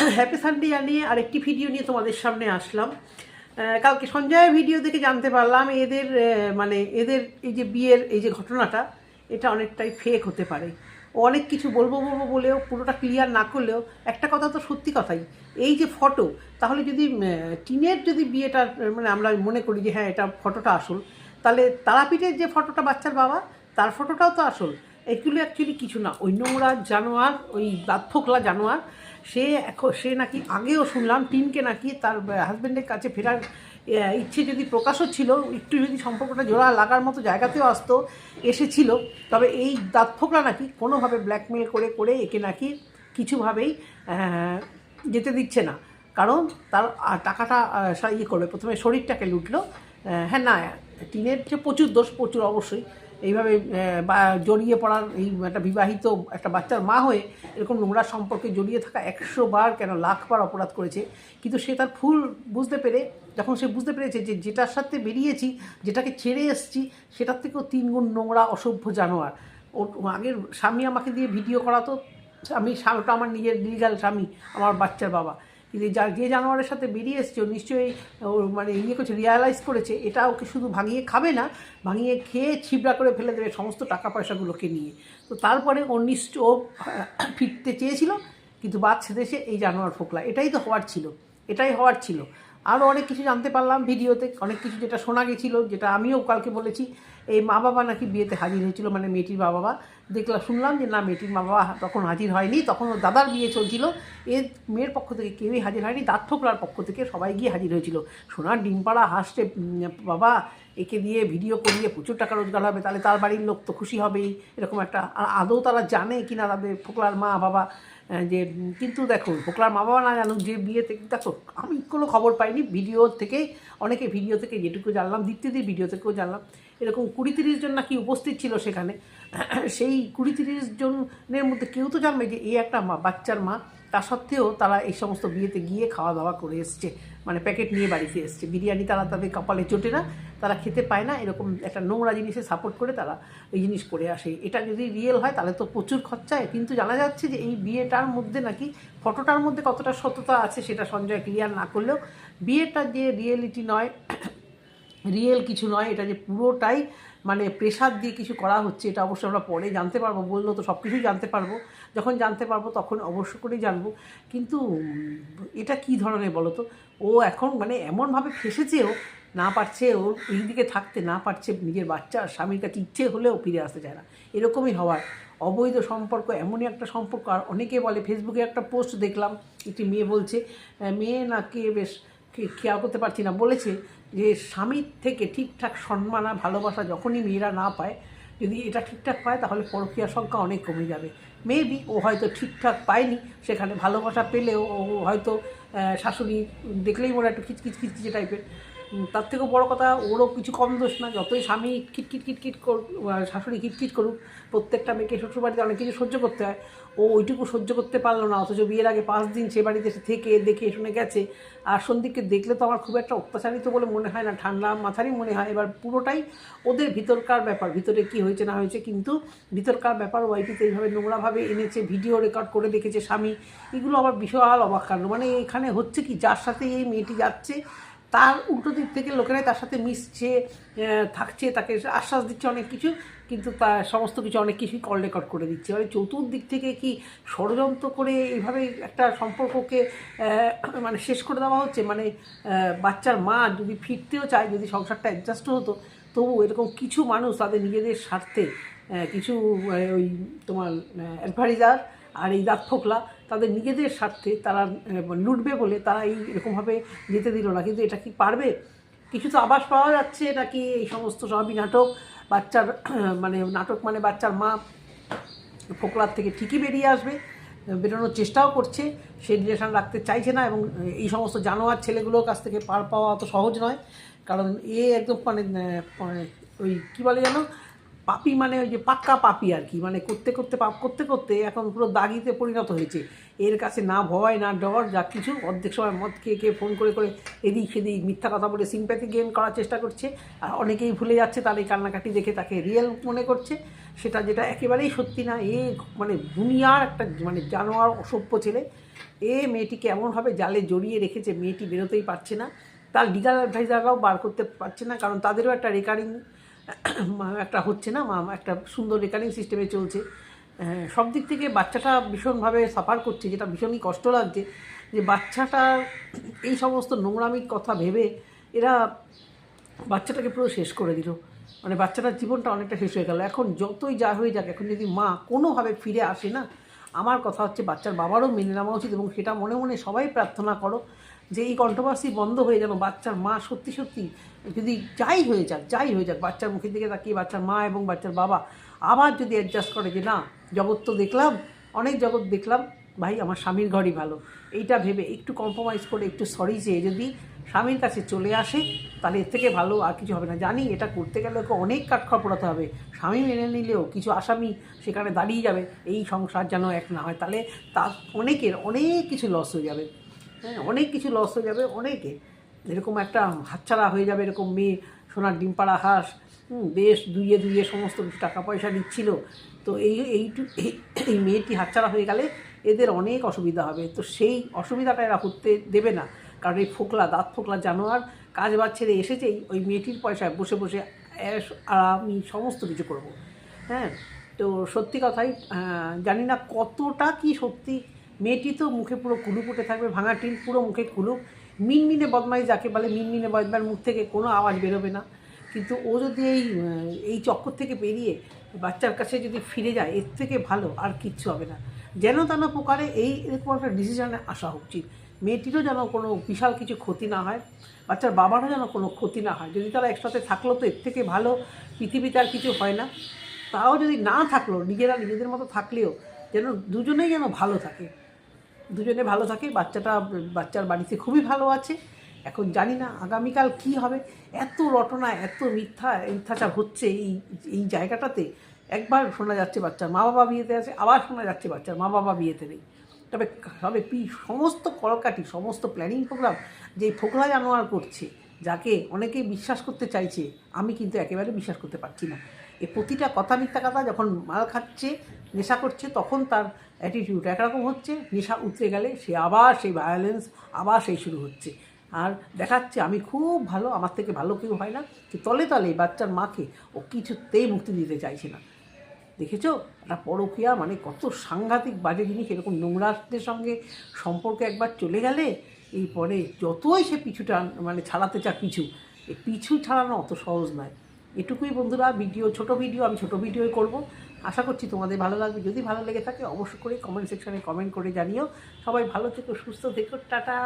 Happy Sunday জানিয়ে আরেকটি video নিয়ে তোমাদের সামনে আসলাম। কালকে সঞ্জয়ের ভিডিও দেখে জানতে পারলাম এদের মানে এদের এই যে বিয়ের এই যে ঘটনাটা, এটা অনেকটাই ফেক হতে পারে। অনেক কিছু বলব বলব বলেও, পুরোটা ক্লিয়ার না করলেও, একটা কথা তো সত্যি কথাই, এই যে ফটো তাহলে যদি টিনের যদি বিয়েটা মানে আমরা মনে করি যে হ্যাঁ এটা ফটোটা আসল, তাহলে তারাপীঠের যে ফটোটা বাচ্চার বাবা, তার ফটোটাও তো আসল। এগুলো অ্যাকচুয়ালি কিছু না। ওই নোংরা জানোয়ার, ওই ফোকলা জানোয়ার, সে এখন, সে নাকি আগেও শুনলাম টিনকে নাকি তার হাজব্যান্ডের কাছে ফেরার ইচ্ছে যদি প্রকাশও ছিল, একটু যদি সম্পর্কটা জোড়া লাগার মতো জায়গাতেও আসতো, এসেছিল, তবে এই ফোকলা নাকি কোনোভাবে ব্ল্যাকমেল করে করে একে নাকি কিছুভাবেই যেতে দিচ্ছে না। কারণ তার টাকাটা ইয়ে করবে প্রথমে শরীরটাকে লুটলো। হ্যাঁ না, টিনের যে প্রচুর দোষ, প্রচুর অবশ্যই। এইভাবে জড়িয়ে পড়ার এই একটা বিবাহিত একটা বাচ্চার মা হয়ে এরকম নোংরা সম্পর্কে জড়িয়ে থাকা একশো বার কেন লাখবার অপরাধ করেছে। কিন্তু সে তার ফুল বুঝতে পেরে, যখন সে বুঝতে পেরেছে যে যেটার সাথে বেরিয়েছি, যেটাকে ছেড়ে এসেছি, সেটার থেকেও তিনগুণ নোংরা, অসভ্য জানোয়ার। ও আগের স্বামী আমাকে দিয়ে ভিডিও করাতো। আমি ওটা আমার নিজের লিগাল স্বামী, আমার বাচ্চার বাবা। কিন্তু যা যে জানোয়ারের সাথে বেরিয়ে এসছে, ও নিশ্চয়ই ওর মানে ইয়ে করছে রিয়ালাইজ করেছে, এটা ওকে শুধু ভাঙিয়ে খাবে না, ভাঙিয়ে খেয়ে ছিবড়া করে ফেলে দেবে সমস্ত টাকা পয়সাগুলোকে নিয়ে। তো তারপরে ও নিশ্চয় ও ফিরতে চেয়েছিল, কিন্তু বাচ্চা দেশে এই জানোয়ার ফোকলা। এটাই তো হওয়ার ছিল, এটাই হওয়ার ছিল। আরও অনেক কিছু জানতে পারলাম ভিডিওতে, অনেক কিছু যেটা শোনা গেছিল, যেটা আমিও কালকে বলেছি। এই মা বাবা নাকি বিয়েতে হাজির হয়েছিল মানে মেয়েটির মা বাবা। দেখলাম, শুনলাম যে না, মেয়েটির মা বাবা তখন হাজির হয়নি তখন ওর দাদার বিয়ে চলছিল। এর মেয়ের পক্ষ থেকে কেউই হাজির হয়নি, দাঁত ঠোকরার পক্ষ থেকে সবাই গিয়ে হাজির হয়েছিল। সোনার ডিমপাড়া হাসছে বাবা, একে দিয়ে ভিডিও করিয়ে প্রচুর টাকা রোজগার হবে, তাহলে তার বাড়ির লোক তো খুশি হবেই। এরকম একটা আর আদৌ তারা জানে কিনা তাদের ফোকলার মা বাবা যে, কিন্তু দেখো, ফোকলার মা বাবা না জানুক, যে বিয়েতে দেখো, আমি কোনো খবর পাইনি, ভিডিও থেকেই অনেকে ভিডিও থেকে যেটুকু জানলাম, দীপ্তিদির ভিডিও থেকেও জানলাম। এরকম কুড়ি তিরিশ জন নাকি উপস্থিত ছিল সেখানে। সেই কুড়ি তিরিশ জনের মধ্যে কেউ তো জানবে যে এই একটা মা, বাচ্চার মা, তা সত্ত্বেও তারা এই সমস্ত বিয়েতে গিয়ে খাওয়া দাওয়া করে এসছে মানে প্যাকেট নিয়ে বাড়িতে এসছে। বিরিয়ানি তারা তাদের কপালে চটে না, তারা খেতে পায় না, এরকম একটা নোংরা জিনিসে সাপোর্ট করে তারা এই জিনিস করে আসে। এটা যদি রিয়েল হয়, তাহলে তো প্রচুর খরচায় কিন্তু জানা যাচ্ছে যে এই বিয়েটার মধ্যে নাকি ফটোটার মধ্যে কতটা সততা আছে সেটা সঞ্জয় ক্লিয়ার না করলেও বিয়েটা যে রিয়েলিটি নয় রিয়েল কিছু নয়, এটা যে পুরোটাই মানে প্রেশার দিয়ে কিছু করা হচ্ছে, এটা অবশ্যই আমরা পরে জানতে পারব বলল তো সব কিছুই জানতে পারব। যখন জানতে পারব তখন অবশ্য করেই জানব। কিন্তু এটা কি ধরনের বলো তো? ও এখন মানে এমনভাবে ফেসেছে ও না পারছে ও এই দিকে থাকতে, না পারছে নিজের বাচ্চা স্বামীর কাছে ইচ্ছে হলেও ফিরে আসতে চায় না। এরকমই হওয়ার। অবৈধ সম্পর্ক এমনই একটা সম্পর্ক। আর অনেকে বলে ফেসবুকে একটা পোস্ট দেখলাম, একটি মেয়ে বলছে মেয়ে না কে বেশ খেয়াল করতে পারছি না। বলেছে যে, স্বামীর থেকে ঠিকঠাক সম্মান আর ভালোবাসা যখনই মেয়েরা না পায়, যদি এটা ঠিকঠাক পায়, তাহলে পরকীয়ার সংখ্যা অনেক কমে যাবে। মেবি ও হয়তো ঠিকঠাক পায়নি, সেখানে ভালোবাসা পেলেও ও হয়তো শাশুড়ি দেখলেই মনে একটু খিচকিচ খিচকিচে টাইপের তার থেকেও বড় কথা, ওরও কিছু কম দোষ না, যতই স্বামী খিটখিট খিটখিট করুক শাশুড়ি খিটখিট করুক, প্রত্যেকটা মেয়েকে শ্বশুরবাড়িতে অনেক কিছু সহ্য করতে হয়। ও ওইটুকু সহ্য করতে পারল না, অথচ বিয়ের আগে পাঁচ দিন সে বাড়িতে এসে থেকে, দেখে, শুনে গেছে। আর সন্দীপকে দেখলে তো আমার খুব একটা অত্যাচারিত বলে মনে হয় না, ঠান্ডা মাথারই মনে হয়। এবার পুরোটাই ওদের ভিতরকার ব্যাপার, ভিতরে কি হয়েছে, না হয়েছে, কিন্তু ভিতরকার ব্যাপার ওয়াইটিতে এইভাবে নোংরাভাবে এনেছে, ভিডিও রেকর্ড করে দেখেছে স্বামী। এগুলো আবার বিশাল অবাক মানে এখানে হচ্ছে কি, যার সাথে এই মেয়েটি যাচ্ছে তার উল্টো দিক থেকে লোকেরাই তার সাথে মিশছে থাকছে, তাকে আশ্বাস দিচ্ছে অনেক কিছু, কিন্তু তার সমস্ত কিছু অনেক কিছুই কল রেকর্ড করে দিচ্ছে। মানে চতুর্দিক থেকে কি ষড়যন্ত্র করে এইভাবে একটা সম্পর্ককে মানে শেষ করে দেওয়া হচ্ছে? মানে বাচ্চার মা যদি ফিরতেও চায়, যদি সংসারটা অ্যাডজাস্ট হতো, তবু এরকম কিছু মানুষ তাদের নিজেদের স্বার্থে কিছু ওই তোমার অ্যাডভাইজার আর এই দাঁত ফোকলা তাদের নিজেদের স্বার্থে তারা লুটবে বলে তারা এই এরকমভাবে যেতে দিল না। কিন্তু এটা কি পারবে? কিছু তো আবাস পাওয়া যাচ্ছে নাকি এই সমস্ত সবই নাটক, বাচ্চার মানে নাটক মানে বাচ্চার মা ফোকলার থেকে ঠিকই বেরিয়ে আসবে, বেরোনোর চেষ্টাও করছে, সে রিলেশন রাখতে চাইছে না এবং এই সমস্ত জানোয়ার ছেলেগুলোর কাছ থেকে পার পাওয়া অত সহজ নয়। কারণ এ একদম মানে মানে ওই কী বলে যেন পাপি মানে ওই যে পাক্কা পাপি আর কি মানে করতে করতে পাপ, করতে করতে এখন পুরো দাগিতে পরিণত হয়েছে। এর কাছে না ভয়, না ডর, যা কিছু। অর্ধেক সময় মদ খেয়ে খেয়ে ফোন করে করে এদিক সেদিক মিথ্যা কথা বলে সিম্প্যাথি গেম করার চেষ্টা করছে। আর অনেকেই ভুলে যাচ্ছে তার এই কান্নাকাটি দেখে তাকে রিয়েল মনে করছে। সেটা যেটা একেবারেই সত্যি না, এ মানে দুনিয়ার একটা মানে জানোয়ার, অসভ্য ছেলে। এ মেয়েটিকে এমনভাবে জালে জড়িয়ে রেখেছে, মেয়েটি বেরোতেই পারছে না। তার লিগাল অ্যাডভাইজাররাও বার করতে পারছে না, কারণ তাদেরও একটা রেকারিং একটা হচ্ছে না, মা- একটা সুন্দর রেকারিং সিস্টেমে চলছে। সব দিক থেকে বাচ্চাটা ভীষণভাবে সাফার করছে, যেটা ভীষণই কষ্ট লাগছে, যে বাচ্চাটা এই সমস্ত নোংরামির কথা ভেবে এরা বাচ্চাটাকে পুরো শেষ করে দিল। মানে বাচ্চাটার জীবনটা অনেকটা শেষ হয়ে গেল। এখন যতই যা হয়ে যাক, এখন যদি মা কোনোভাবে ফিরে আসে না, আমার কথা হচ্ছে বাচ্চার বাবারও মেনে নেওয়া উচিত এবং সেটা মনে মনে সবাই প্রার্থনা করো। যে এই কন্ট্রোভার্সি বন্ধ হয়ে যেন বাচ্চার মা সত্যি সত্যি যদি যাই হয়ে যাক, যাই হয়ে যাক, বাচ্চার মুখের দিকে তাকিয়ে বাচ্চার মা এবং বাচ্চার বাবা আবার যদি অ্যাডজাস্ট করে যে না, জগৎ তো দেখলাম, অনেক জগৎ দেখলাম, ভাই আমার স্বামীর ঘরই ভালো। এইটা ভেবে একটু কম্প্রোমাইজ করে একটু সরি চেয়ে যদি স্বামীর কাছে চলে আসে, তাহলে এর থেকে ভালো আর কিছু হবে না। জানি এটা করতে গেলে ওকে অনেক কাঠখড় পোড়াতে হবে। স্বামী মেনে নিলেও কিছু আসামি সেখানে দাঁড়িয়ে যাবে, এই সংসার যেন এক না হয়। তাহলে তার অনেকের অনেক কিছু লস হয়ে যাবে। হ্যাঁ অনেক কিছু লস হয়ে যাবে, অনেকে। এরকম একটা হাতছাড়া হয়ে যাবে, এরকম মেয়ে, সোনার ডিম পাড়া হাঁস বেশ দুইয়ে দুইয়ে সমস্ত কিছু টাকা পয়সা নিচ্ছিল। তো এই, এইটু, এই- মেয়েটি হাতছাড়া হয়ে গেলে এদের অনেক অসুবিধা হবে। তো সেই অসুবিধাটা এরা করতে দেবে না। কারণ এই ফোকলা, দাঁত ফোকলা জানোয়ার কাজ বাজ ছেড়ে এসেছেই ওই মেয়েটির পয়সায় বসে বসে আর আমি সমস্ত কিছু করব। হ্যাঁ তো সত্যি কথাই জানি না কতটা কি সত্যি মেয়েটি তো মুখে পুরো কুলুপ উঠে থাকবে, ভাঙা টিন পুরো মুখে কুলুপ। মিনমিনে বদমাই যাকে বলে, মিনমিনে বদমার মুখ থেকে কোনো আওয়াজ বেরোবে না। কিন্তু ও যদি এই এই চক্কর থেকে বেরিয়ে বাচ্চার কাছে যদি ফিরে যায়, এর থেকে ভালো আর কিচ্ছু হবে না। যেন তেন প্রকারে এই এরকম একটা ডিসিশনে আসা উচিত। মেয়েটিরও যেন কোনো বিশাল কিছু ক্ষতি না হয়, বাচ্চার বাবারও যেন কোনো ক্ষতি না হয়। যদি তারা একসাথে থাকল তো এর থেকে ভালো, পৃথিবীতে আর কিছু হয় না। তাও যদি না থাকল, নিজেরা নিজেদের মতো থাকলেও যেন দুজনেই যেন ভালো থাকে। দুজনে ভালো থাকে, বাচ্চাটা, বাচ্চার বাড়িতে খুবই ভালো আছে। এখন জানি না আগামীকাল কি হবে। এত রটনা, এত মিথ্যা, মিথ্যাচার হচ্ছে এই এই জায়গাটাতে। একবার শোনা যাচ্ছে বাচ্চার মা বাবা বিয়েতে আছে, আবার শোনা যাচ্ছে বাচ্চার মা বাবা বিয়েতে নেই। তবে তবে পি, সমস্ত কলকাটি সমস্ত প্ল্যানিং প্রোগ্রাম যে ফোকলা জানোয়ার করছে, যাকে অনেকেই বিশ্বাস করতে চাইছে, আমি কিন্তু একেবারে বিশ্বাস করতে পারছি না। এ প্রতিটা কথা মিথ্যা কথা যখন মাল খাচ্ছে নেশা করছে, তখন তার অ্যাটিটিউড একরকম হচ্ছে, নেশা উতরে গেলে সে আবার সেই ভায়োলেন্স আবার সেই শুরু হচ্ছে। আর দেখাচ্ছে আমি খুব ভালো, আমার থেকে ভালো কেউ হয় না, যে তলে তলে বাচ্চার মাকে ও কিছুতেই মুক্তি দিতে চাইছে না। দেখেছ? একটা পরকিয়া মানে কত সাংঘাতিক বাজে জিনিস, এরকম নোংরাদের সঙ্গে সম্পর্কে একবার চলে গেলে এই পরে যতই সে পিছুটা মানে ছাড়াতে চা পিছু এই পিছু ছাড়ানো অত সহজ নয়। এটুকুই বন্ধুরা, ভিডিও, ছোট ভিডিও, আমি ছোট ভিডিওই করব। আশা করছি তোমাদের ভালো লাগবে। যদি ভালো লেগে থাকে, অবশ্যই করে কমেন্ট সেকশনে কমেন্ট করে জানিও। সবাই ভালো থেকো, সুস্থ থেকো, টাটা।